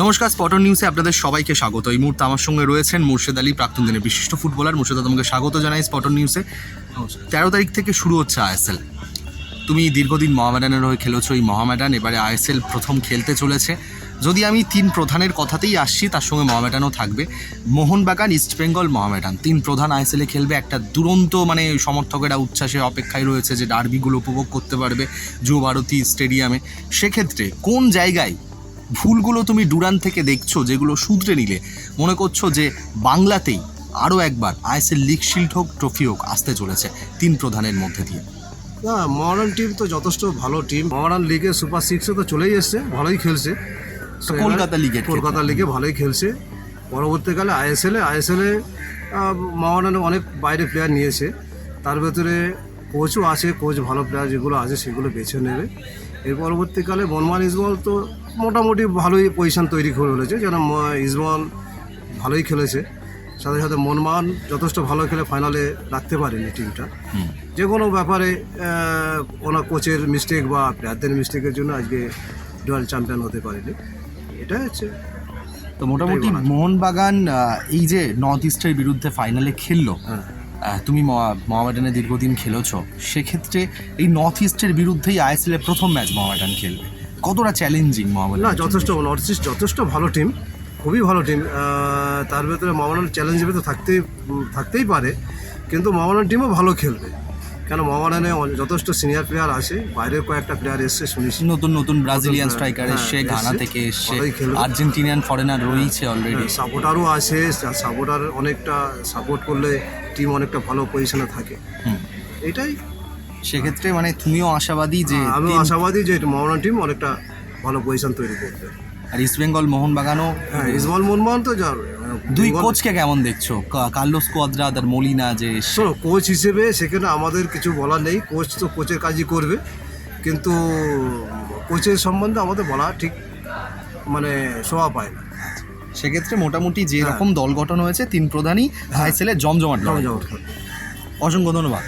নমস্কার স্পটন নিউজে আপনাদের সবাইকে স্বাগত। এই মুহূর্তে আমার সঙ্গে রয়েছেন মুর্শেদ আলী প্রাক্তন দিনের বিশিষ্ট ফুটবলার। মুর্শেদ তোমাকে স্বাগত জানাই স্পটন নিউজে। তেরো তারিখ থেকে শুরু হচ্ছে আইএসএল তুমি দীর্ঘদিন মহামেডানের হয়ে খেলেছো এই মহামেডান এবারে আইএসএল প্রথম খেলতে চলেছে। যদি আমি তিন প্রধানের কথাতেই আসছি তার সঙ্গে মহামেডানও থাকবে। মোহনবাগান ইস্টবেঙ্গল মহামেডান। তিন প্রধান আইএসএলে খেলবে। একটা দুরন্ত মানে সমর্থকেরা উচ্ছ্বাসে অপেক্ষায় রয়েছে যে ডার্বিগুলো উপভোগ করতে পারবে যুব ভারতী স্টেডিয়ামে। সেক্ষেত্রে কোন জায়গায় ভুলগুলো তুমি ডুরান থেকে দেখছ যেগুলো শুধরে নিলে। মনে করছ যে বাংলাতেই আরও একবার আইএসএল লিগ শিল্ড হোক ট্রফি হোক আসতে চলেছে তিন প্রধানের মধ্যে দিয়ে। না মহারান টিম তো যথেষ্ট ভালো টিম। মহারান লিগে সুপার সিক্সে তো চলেই এসছে ভালোই খেলছে। কলকাতা লিগে কলকাতা লিগে ভালোই খেলছে। পরবর্তীকালে আইএসএলে আইএসএলে মহারানে অনেক বাইরে প্লেয়ার নিয়েছে। তার ভেতরে কোচও আছে কোচ ভালো প্লেয়ার যেগুলো আছে সেগুলো বেছে নেবে। এর পরবর্তীকালে বনমান ইসবল তো মোটামুটি ভালোই পজিশন তৈরি করে ফেলেছে। যেন ইসবল ভালোই খেলেছে। সাথে সাথে মনমান যথেষ্ট ভালো খেলে ফাইনালে রাখতে পারেনি টিমটা যে কোনো ব্যাপারে ওনার কোচের মিস্টেক বা প্লেয়ারদের মিস্টেকের জন্য আজকে ডুয়াল চ্যাম্পিয়ন হতে পারেনি। এটা হচ্ছে। তো মোটামুটি এটাই। মোহনবাগান এই যে নর্থ ইস্টের বিরুদ্ধে ফাইনালে খেললো। হ্যাঁ। তুমি মহা- মহামেডানে দীর্ঘদিন খেলেছ সেক্ষেত্রে এই নর্থ ইস্টের বিরুদ্ধেই আইএসএল এর প্রথম ম্যাচ মহামেডান খেলবে। কতটা চ্যালেঞ্জিং মহামেডান না যথেষ্ট নর্থ ইস্ট যথেষ্ট ভালো টিম খুবই ভালো টিম তার ভেতরে মহামেডান চ্যালেঞ্জ তো থাকতেই থাকতেই পারে কিন্তু মহামেডান টিমও ভালো খেলবে। কেন মামানানে যথেষ্ট সিনিয়র প্লেয়ার আছে বাইরের কয়েকটা প্লেয়ার এসছে শুনেছি। নতুন নতুন ব্রাজিলিয়ান স্ট্রাইকার হ্যাঁ, এসছে। ঘানা থেকে এসছে আর্জেন্টিনিয়ান ফরেনার রয়েছে অলরেডি সাপোর্টারও আছে সাপোর্টার অনেকটা সাপোর্ট করলে টিম অনেকটা ভালো পজিশনে থাকে। এটাই। সেক্ষেত্রে মানে তুমিও আশাবাদী যে আমি আশাবাদী যে মাওনা টিম অনেকটা ভালো পজিশন তৈরি করবে। আর ইস্ট বেঙ্গল মোহনবাগানও হ্যাঁ ইসমাল মনমান তো যার দুই কোচকে কেমন দেখছ? কার্লোস কোয়াদ্রাদ আর মলিনা যে। শোনো কোচ হিসেবে সেখানে আমাদের কিছু বলা নেই। কোচ তো কোচের কাজই করবে। কিন্তু কোচের সম্বন্ধে আমাদের বলা ঠিক মানে শোভা পায় না। সেক্ষেত্রে মোটামুটি যে রকম দল গঠন হয়েছে তিন প্রধানই আইএসএল এর জমজমাট। অসংখ্য ধন্যবাদ।